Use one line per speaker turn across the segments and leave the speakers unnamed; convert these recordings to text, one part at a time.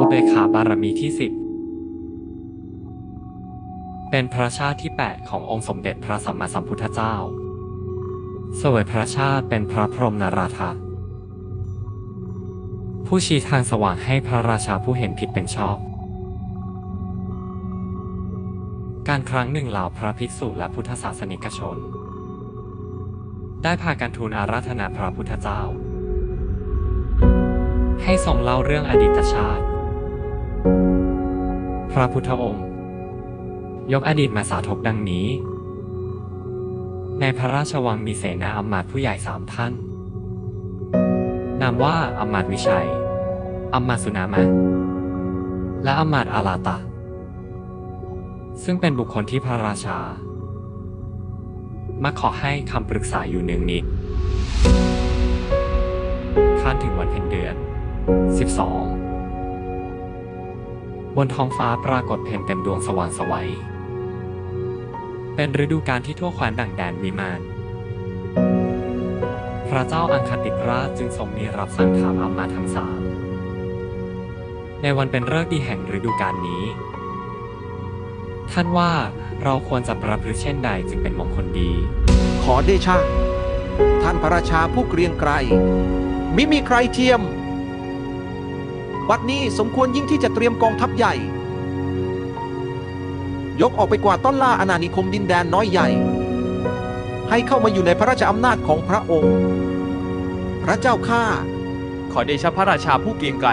อุเบกขาบารมีที่สิบเป็นพระชาติที่ 8 ขององค์สมเด็จพระสัมมาสัมพุทธเจ้าเสวยพระชาติเป็นพระพรหมนาราธาผู้ชี้ทางสว่างให้พระราชาผู้เห็นผิดเป็นชอบ การครั้งหนึ่งเหล่าพระภิกษุและพุทธศาสนิกชน ได้พากันทูลอาราธนาพระพุทธเจ้า ให้ทรงเล่าเรื่องอดีตชาติ พระพุทธองค์ ยกอดีตมาสาธกดังนี้ ในพระราชวังมีเสนาอำมาตย์ผู้ใหญ่สามท่าน นามว่าอำมาตย์วิชัยอำมาตย์สุนามะ และอำมาตย์อาลาตะ ซึ่งเป็นบุคคลที่พระราชา มาขอให้คำปรึกษาอยู่หนึ่งนิดคาดถึงวันเพ็ญเดือน 12 บนท้องฟ้าปรากฏเพนเต็มดวงสว่างไสวัย เป็นฤดูกาลที่ทั่วแคว้นดั่งแดนวิมาน พระเจ้าอังคติราชจึงทรงมีรับสั่งถามอามาทั้งสามในวันเป็นฤกษ์ดีแห่งฤดูกาลนี้ ท่านว่าเราควรจะประพฤติเช่นใดจึงเป็นมงคลดี
ขอเดชะ ท่านพระราชาผู้เกรียงไกรมิมีใครเทียม บัดนี้สมควรยิ่งที่จะเตรียมกองทัพใหญ่ ยกออกไปกว่าต้อนล่าอาณานิคมดินแดนน้อยใหญ่ ให้เข้ามาอยู่ในพระราชอำนาจของพระองค์ พระเจ้าข้า
ขอเดชะพระราชาผู้เกรียงไกร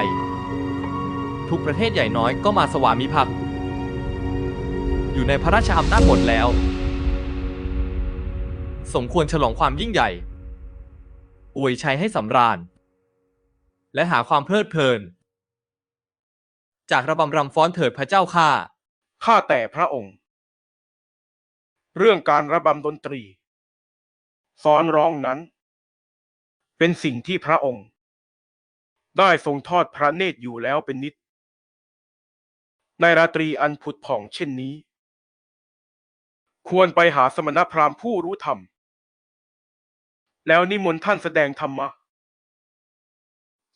ทุกประเทศใหญ่น้อยก็มาสวามิภักดิ์อยู่ในพระราชอำนาจหมดแล้ว สมควรฉลองความยิ่งใหญ่ อวยชัยให้สำราญ และหาความเพลิดเพลิน จากระบำรำฟ้อนเถิดพระเจ้าข้า
ข้าแต่พระองค์ เรื่องการระบำดนตรี ฟ้อนร้องนั้น เป็นสิ่งที่พระองค์ ได้ทรงทอดพระเนตรอยู่แล้วเป็นนิด ในราตรีอันผุดผ่องเช่นนี้ ควรไปหาสมณพราหมณ์ผู้รู้ธรรม แล้วนิมนต์ท่านแสดงธรรมะ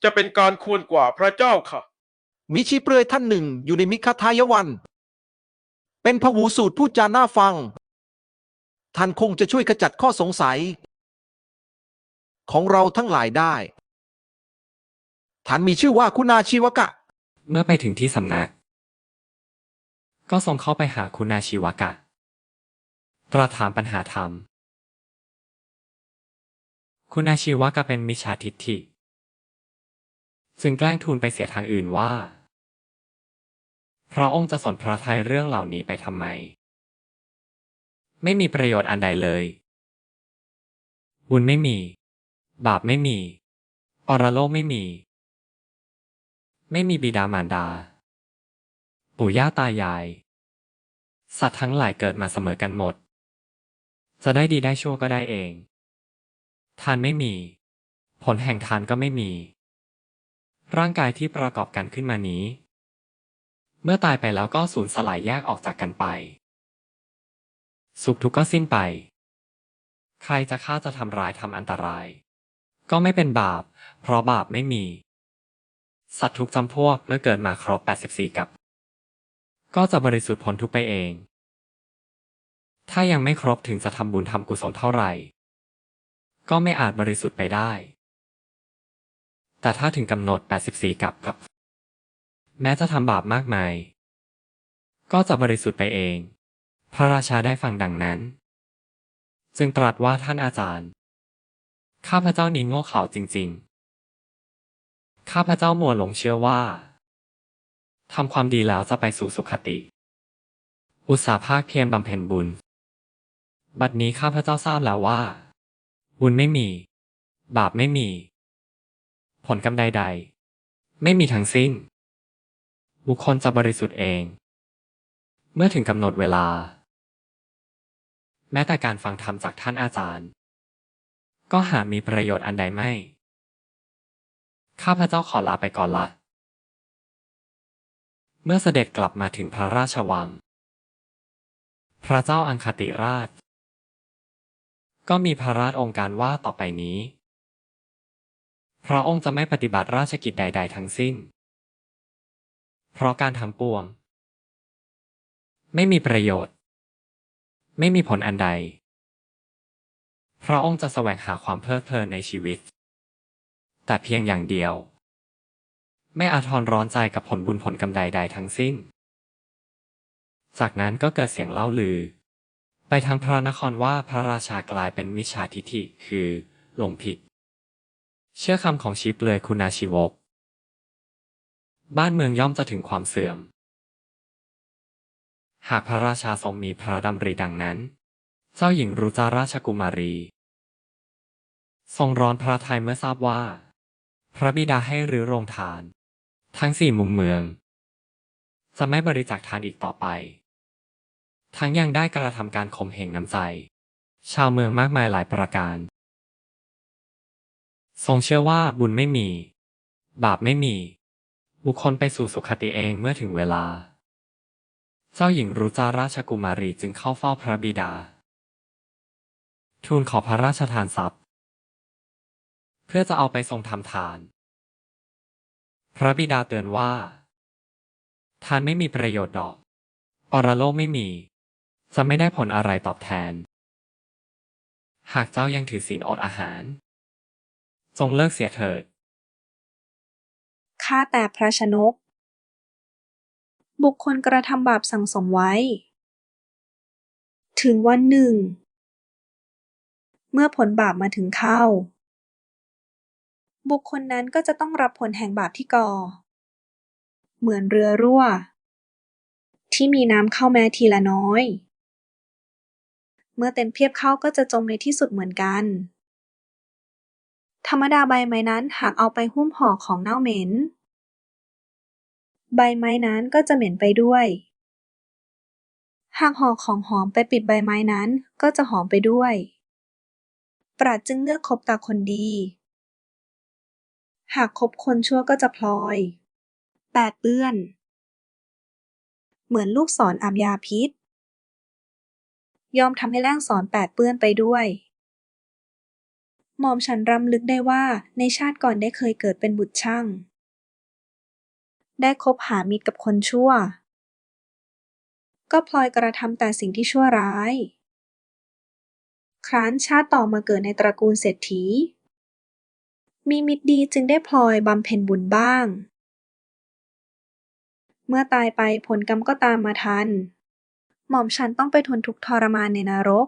จะเป็นการควรกว่าพระเจ้าค่ะ
มิชีเปลือยท่านหนึ่งอยู่ในมิคทายวัน เป็นพหูสูตรพูดจาน่าฟัง ท่านคงจะช่วยขจัดข้อสงสัย ของเราทั้งหลายได้ ท่านมีชื่อว่าคุณาชีวกะ
เมื่อไปถึงที่สำนัก ก็ทรงเข้าไปหาคุณาชีวกะ ตรัสถามปัญหาธรรม คุณาชีวกะเป็นมิจฉาทิฏฐิจึงแกล้งทูลไปเสียทางอื่นว่า พระองค์จะสนพระทัยเรื่องเหล่านี้ไปทำไม ไม่มีประโยชน์อันใดเลยบุญไม่มี บาปไม่มี อรโลกไม่มี ไม่มีบิดามารดา ปู่ย่าตายาย สัตว์ทั้งหลายเกิดมาเสมอกันหมด จะได้ดีได้ชั่วก็ได้เอง ทานไม่มี ผลแห่งทานก็ไม่มี ร่างกายที่ประกอบกันขึ้นมานี้ เมื่อตายไปแล้วก็สูญสลายแยกออกจากกันไป สุขทุกข์ก็สิ้นไป ใครจะฆ่าจะทำร้ายทำอันตราย ก็ไม่เป็นบาป เพราะบาปไม่มี สัตว์ทุกจำพวกเมื่อเกิดมาครบ 84 กับ ก็จะบริสุทธิ์พ้นทุกไปเอง ถ้ายังไม่ครบถึงจะทำบุญทำกุศลเท่าไหร่ ก็ไม่อาจบริสุทธิ์ไปได้ แต่ถ้าถึงกำหนด 84 กับกับ แม้จะทำบาปมากมาย ก็จะบริสุทธิ์ไปเอง พระราชาได้ฟังดังนั้น จึงตรัสว่าท่านอาจารย์ ข้าพเจ้านี้โง่เขลาจริง ๆ ข้าพเจ้ามัวหลงเชื่อว่าทำความดีแล้วจะไปสู่สุขติ อุตสาภาคเพียรบำเพ็ญบุญ บัดนี้ข้าพเจ้าทราบแล้วว่า บุญไม่มี บาปไม่มี ผลกำใดๆ ไม่มีทั้งสิ้น บุคคลจะบริสุทธิ์เอง เมื่อถึงกำหนดเวลา แม้แต่การฟังธรรมจากท่านอาจารย์ ก็หามีประโยชน์อันใดไม่ ข้าพเจ้าขอลาไปก่อนละ เมื่อเสด็จกลับมาถึงพระราชวัง พระเจ้าอังคติราช ก็มีพระราชองค์การว่าต่อไปนี้ พระองค์จะไม่ปฏิบัติราชกิจใด ๆ ทั้งสิ้น เพราะการทั้งปวง ไม่มีประโยชน์ ไม่มีผลอันใดพระองค์จะแสวงหาความเพลิดเพลินในชีวิต แต่เพียงอย่างเดียว ไม่อาทรร้อนใจกับผลบุญผลกำไรใดทั้งสิ้น จากนั้นก็เกิดเสียงเล่าลือ ไปทางพระนครว่าพระราชากลายเป็นมิจฉาทิฐิคือหลงผิด เชื่อคำของชีเปลือยคุณาชีวก บ้านเมืองย่อมจะถึงความเสื่อม หากพระราชาทรงมีพระดำริดังนั้น เจ้าหญิงรุจาราชกุมารี ทรงร้อนพระทัยเมื่อทราบว่า พระบิดาให้รื้อโรงทาน ทั้งสี่มุมเมือง จะไม่บริจาคทานอีกต่อไป ทั้งยังได้กระทำการข่มเหงน้ำใจ ชาวเมืองมากมายหลายประการ ทรงเชื่อว่าบุญไม่มี บาปไม่มี บุคคลไปสู่สุคติเองเมื่อถึงเวลา เจ้าหญิงรุจาราชกุมารีจึงเข้าเฝ้าพระบิดา ทูลขอพระราชทานทรัพย์ เพื่อจะเอาไปทรงทำทาน พระบิดาเตือนว่า ทานไม่มีประโยชน์ดอกปรโลกไม่มี จะไม่ได้ผลอะไรตอบแทน หากเจ้ายังถือศีลอดอาหาร จงเลิกเสียเถิด
ข้าแต่พระชนก บุคคลกระทำบาปสั่งสมไว้ ถึงวันหนึ่ง เมื่อผลบาปมาถึงเข้า บุคคลนั้นก็จะต้องรับผลแห่งบาปที่ก่อ เหมือนเรือรั่ว ที่มีน้ำเข้าแม้ทีละน้อย เมื่อเต็มเพียบเข้าก็จะจมในที่สุดเหมือนกันธรรมดาใบไม้นั้นหากเอาไปหุ้มห่อของเน่าเหม็น ใบไม้นั้นก็จะเหม็นไปด้วย หากห่อของหอมไปปิดใบไม้นั้นก็จะหอมไปด้วย ปราดจึงเลือกคบแต่คนดี หากคบคนชั่วก็จะพลอย แปดเปื้อน เหมือนลูกศรอาบยาพิษ ยอมทำให้แร่งสอนแปดเปื้อนไปด้วยหม่อมฉันรำลึกได้ว่าในชาติก่อนได้เคยเกิดเป็นบุตรช่าง ได้คบหามิตรกับคนชั่ว ก็พลอยกระทำแต่สิ่งที่ชั่วร้าย ครั้นชาติต่อมาเกิดในตระกูลเศรษฐี มีมิตรดีจึงได้พลอยบำเพ็ญบุญบ้าง เมื่อตายไปผลกรรมก็ตามมาทัน หม่อมฉันต้องไปทนทุกทรมานในนรก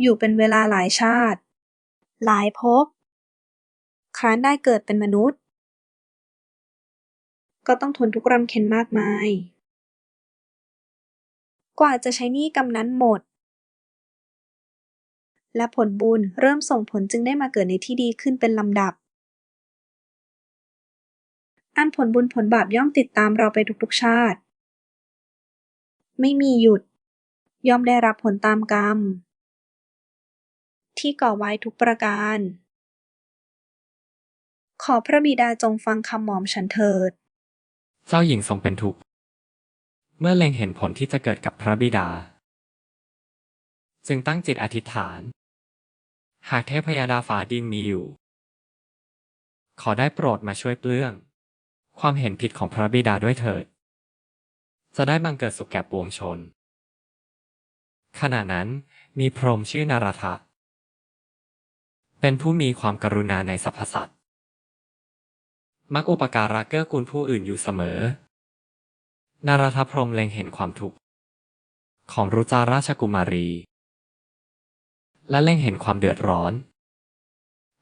อยู่เป็นเวลาหลายชาติ หลายภพครั้นได้เกิดเป็นมนุษย์ ก็ต้องทนทุกข์รำเค็ญมากมาย กว่าจะใช้หนี้กำนั้นหมด และผลบุญเริ่มส่งผลจึงได้มาเกิดในที่ดีขึ้นเป็นลำดับ อันผลบุญผลบาปย่อมติดตามเราไปทุกๆชาติ ไม่มีหยุด ย่อมได้รับผลตามกรรม ที่ก่อไว้ทุกประการขอพระบิดาจงฟังคำหมอมฉันเถิด
เจ้าหญิงทรงเป็นทุกข์เมื่อเล็งเห็นผลที่จะเกิดกับพระบิดา จึงตั้งจิตอธิษฐาน หากเทพยดาฝาดินมีอยู่ ขอได้โปรดมาช่วยเปลื้อง ความเห็นผิดของพระบิดาด้วยเถิด จะได้บังเกิดสุขแก่ปวงชน ขณะนั้นมีพรหมชื่อนารทะเป็นผู้มีความกรุณาในสรรพสัตว์ มักอุปการะเกื้อกูลผู้อื่นอยู่เสมอ นารทพรมเล็งเห็นความทุกข์ของรุจาราชกุมารี และเล็งเห็นความเดือดร้อน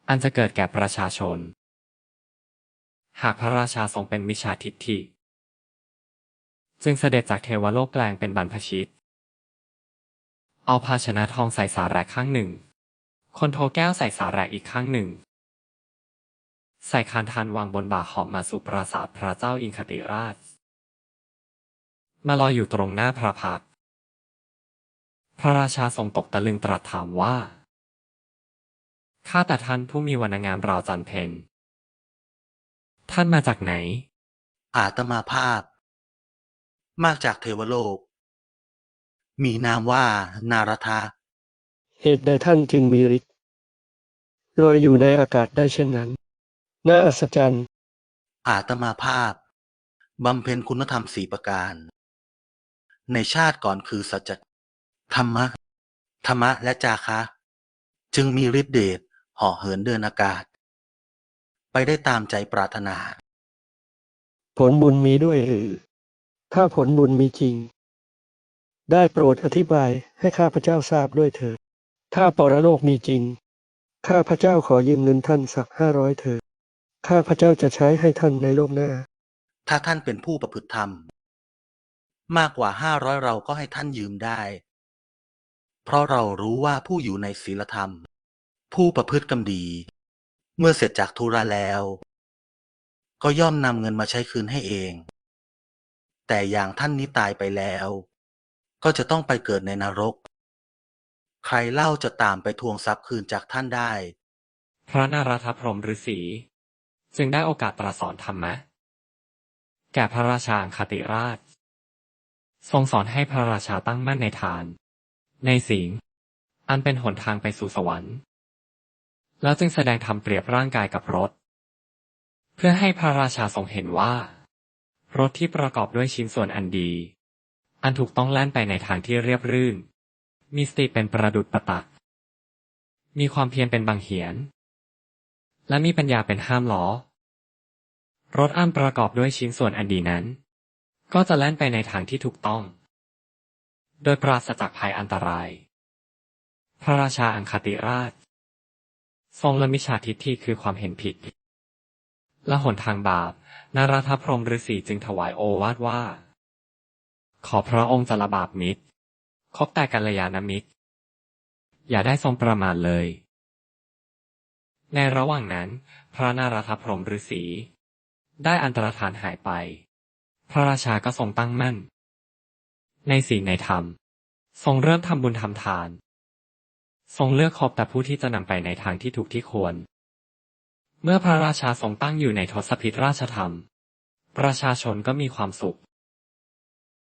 อันจะเกิดแก่ประชาชน หากพระราชาทรงเป็นมิจฉาทิฏฐิจึงเสด็จจากเทวโลกแปลงเป็นบรรพชิต เอาภาชนะทองใส่สาแรกข้างหนึ่ง คนโทแก้วใส่สาแรกอีกข้างหนึ่ง ใส่คานทานวางบนบ่าหอบมาสู่ปราสาทพระเจ้าอินคติราช มาลอยอยู่ตรงหน้าพระพักตร์พระราชาทรงตกตะลึงตรัสถามว่า ข้าแต่ท่านผู้มีวรรณงามราวจันเพนท่านมาจากไหน
อาตมาภาพ มากจากเทวโลก มีนามว่านารทา
เหตุใดท่านจึงมีฤทธิ์ลอยอยู่ในอากาศได้เช่นนั้น น่าอัศจรรย์
อาตมาภาพ บำเพ็ญคุณธรรมสี่ประการ ในชาติก่อนคือสัจธรรมะ ธรรมะและจาคะ จึงมีฤทธิเดชห่อเหินเดินอากาศ ไปได้ตามใจปรารถนา
ผลบุญมีด้วยหรือ ถ้าผลบุญมีจริง ได้โปรดอธิบายให้ข้าพเจ้าทราบด้วยเถิดถ้าปรโลกมีจริง ข้าพเจ้าขอยืมเงินท่านสักห้าร้อยเถิด ข้าพเจ้าจะใช้ให้ท่านในโลกหน้า
ถ้าท่านเป็นผู้ประพฤติธรรม มากกว่าห้าร้อยเราก็ให้ท่านยืมได้ เพราะเรารู้ว่าผู้อยู่ในศีลธรรม ผู้ประพฤติกรรมดี เมื่อเสร็จจากธุระแล้ว ก็ย่อมนำเงินมาใช้คืนให้เอง แต่อย่างท่านนี้ตายไปแล้ว ก็จะต้องไปเกิดในนรก ใครเล่าจะตามไปทวงทรัพย์คืนจากท่านได้
พระนารถพรหมฤาษี จึงได้โอกาสตรัสสอนธรรมะ แก่พระราชาอังคติราช ทรงสอนให้พระราชาตั้งมั่นในทาน ในศีลอันเป็นหนทางไปสู่สวรรค์ แล้วจึงแสดงธรรมเปรียบร่างกายกับรถ เพื่อให้พระราชาทรงเห็นว่า รถที่ประกอบด้วยชิ้นส่วนอันดี อันถูกต้องแล่นไปในทางที่เรียบรื่น มีสติเป็นประดุจประตัก มีความเพียรเป็นบางเหียน และมีปัญญาเป็นห้ามล้อ รถอันประกอบด้วยชิ้นส่วนอันดีนั้น ก็จะแล่นไปในทางที่ถูกต้อง โดยปราศจากภัยอันตราย พระราชาอังคติราช ทรงละมิจฉาทิฏฐิคือความเห็นผิด และหนทางบาป นาราธพรมฤาษีจึงถวายโอวาทว่า ขอพระองค์จะละบาปมิตรคบแต่กัลยาณมิตร อย่าได้ทรงประมาทเลย ในระหว่างนั้น พระนารถพรหมฤาษีได้อันตรธานหายไป พระราชาก็ทรงตั้งมั่น ในสิ่งในธรรม ทรงเริ่มทำบุญทำทาน ทรงเลือกคบแต่ผู้ที่จะนำไปในทางที่ถูกที่ควร เมื่อพระราชาทรงตั้งอยู่ในทศพิธราชธรรม ประชาชนก็มีความสุข